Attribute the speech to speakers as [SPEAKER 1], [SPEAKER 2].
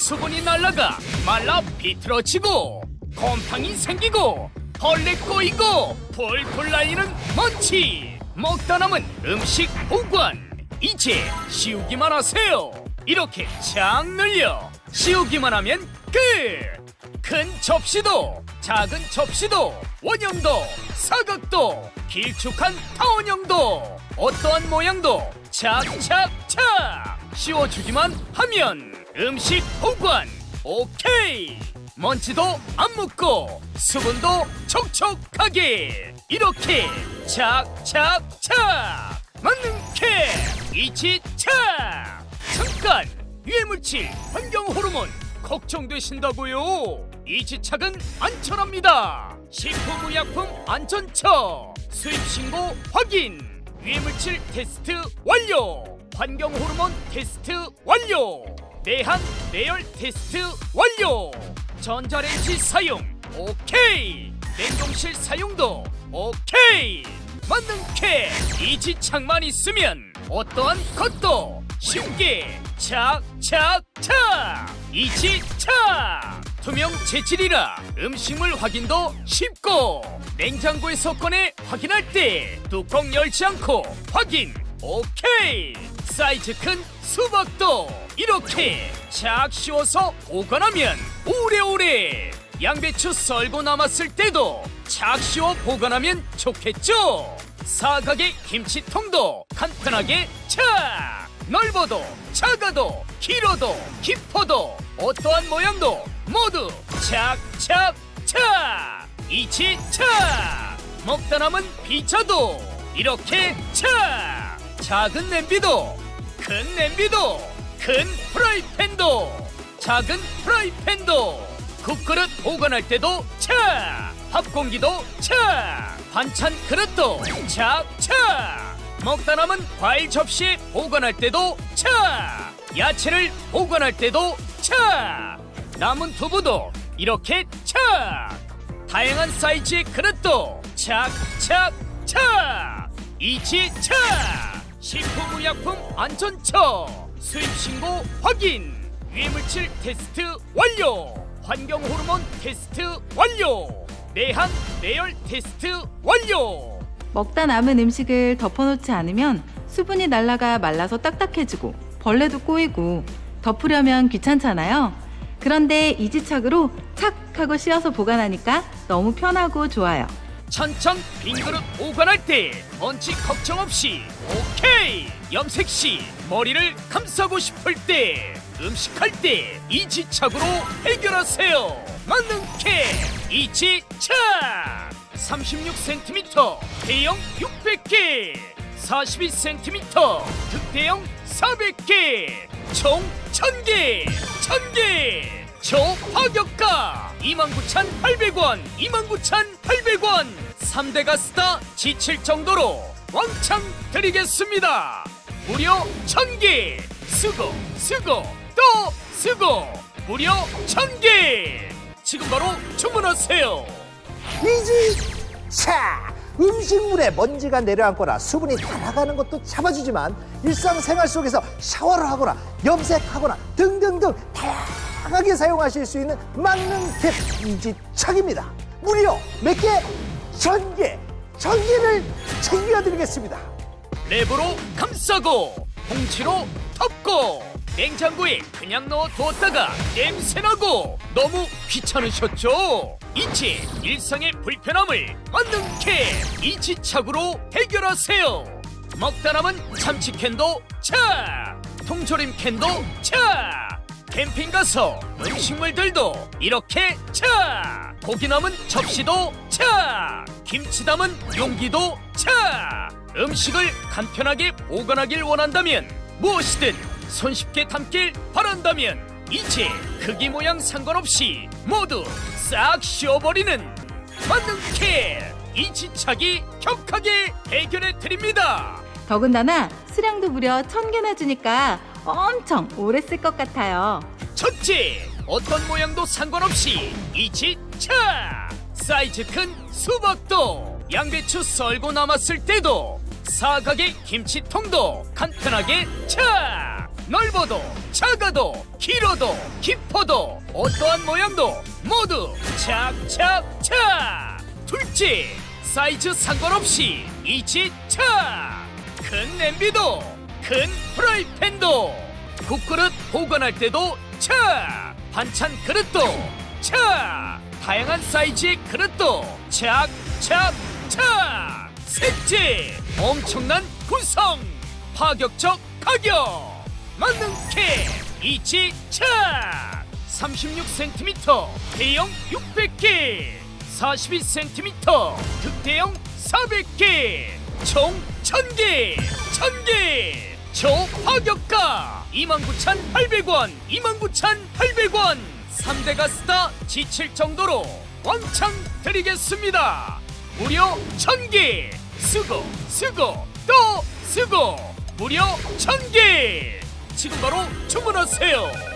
[SPEAKER 1] 수분이 날아가 말라 비틀어지고 곰팡이 생기고 벌레 꼬이고 폴폴 날리는 먼지. 먹다 남은 음식 보관. 이제 씌우기만 하세요. 이렇게 착 늘려 씌우기만 하면 끝. 큰 접시도 작은 접시도 원형도 사각도 길쭉한 타원형도 어떠한 모양도 착착착 씌워주기만 하면 음식 보관 오케이. 먼지도 안 묻고 수분도 촉촉하게. 이렇게 착착착. 맞는 캐 이치착 잠깐 유해물질 환경 호르몬 걱정되신다고요? 이치착은 안전합니다. 식품의약품 안전처. 수입 신고 확인. 유해물질 테스트 완료. 환경 호르몬 테스트 완료 내한 내열 테스트 완료! 전자레인지 사용 오케이! 냉동실 사용도 오케이! 맞는 캐! 이지창만 있으면 어떠한 것도 쉽게 착착착! 이지착! 투명 재질이라 음식물 확인도 쉽고 냉장고에서 꺼내 확인할 때 뚜껑 열지 않고 확인 오케이 사이즈 큰 수박도 이렇게 착 씌워서 보관하면 오래오래 양배추 썰고 남았을 때도 착 씌워 보관하면 좋겠죠? 사각의 김치통도 간편하게 착 넓어도 작아도 길어도 깊어도 어떠한 모양도 모두 착착착 이치 착 먹다 남은 피자도 이렇게 착 작은 냄비도 큰 냄비도 큰 프라이팬도 작은 프라이팬도. 국그릇 보관할 때도 차 밥공기도 차 반찬 그릇도 차차. 먹다 남은 과일 접시 보관할 때도 차 야채를 보관할 때도 차. 남은 두부도 이렇게 차. 다양한 사이즈의 그릇도 착착착 이치 착 식품의약품 안전처. 수입 신고 확인. 유해물질 테스트 완료. 환경 호르몬 테스트 완료. 내한 내열 테스트 완료.
[SPEAKER 2] 먹다 남은 음식을 덮어놓지 않으면 수분이 날아가 말라서 딱딱해지고 벌레도 꼬이고 덮으려면 귀찮잖아요. 그런데 이지착으로 착 하고 씌워서 보관하니까 너무 편하고 좋아요.
[SPEAKER 1] 천천 빈 그릇 보관할 때 먼지 걱정 없이 오케이! 염색 시 머리를 감싸고 싶을 때 음식할 때 이지착으로 해결하세요. 캐 이지착! 36cm 대형 600개! 42cm 특대형 400개! 총 1000개! 1000개! 저파격가 29,800원 29,800원. 3대 가스다 지칠 정도로 왕창 드리겠습니다. 무려 1000개. 쓰고 쓰고 또 쓰고. 무려 1000개. 지금 바로 주문하세요.
[SPEAKER 3] 이지 차! 음식물에 먼지가 내려앉거나 수분이 날아가는 것도 잡아주지만 일상생활 속에서 샤워를 하거나 염색하거나 등등등 다양 하게 사용하실 수 있는 막는 캡 이지착입니다 무려 몇 개? 천 개! 천 개를 챙겨드리겠습니다
[SPEAKER 1] 랩으로 감싸고 봉지로 덮고 냉장고에 그냥 넣어두었다가 냄새나고 너무 귀찮으셨죠? 이제 일상의 불편함을 만능캐 이지착으로 해결하세요 먹다 남은 참치캔도 차 통조림 캔도 차 캠핑 가서 음식물들도 이렇게 차! 고기 남은 접시도 차! 김치 담은 용기도 차! 음식을 간편하게 보관하길 원한다면 무엇이든 손쉽게 담길 바란다면 이제 크기 모양 상관없이 모두 싹 씌워버리는 만능캐 이지착이 격하게 해결해 드립니다.
[SPEAKER 2] 더군다나 수량도 무려 천 개나 주니까 엄청 오래 쓸 것 같아요.
[SPEAKER 1] 첫째, 어떤 모양도 상관없이 이지차! 사이즈 큰 수박도 양배추 썰고 남았을 때도 사각의 김치통도 간편하게 차! 넓어도 작아도 길어도 깊어도 어떠한 모양도 모두 착착착 둘째 사이즈 상관없이 이지착 큰 냄비도 큰 프라이팬도 국그릇 보관할 때도 착 반찬 그릇도 착 다양한 사이즈의 그릇도 착착착 셋째 엄청난 구성 파격적 가격 만능 캡 이지착 36cm 대형 600개 42cm 특대형 400개 총 1000개 1000개 초파격가! 29,800원 29,800원! 3대 가스다 지칠 정도로 왕창 드리겠습니다. 무려 1000개! 쓰고 쓰고 또 쓰고! 무려 1000개! 지금 바로 주문하세요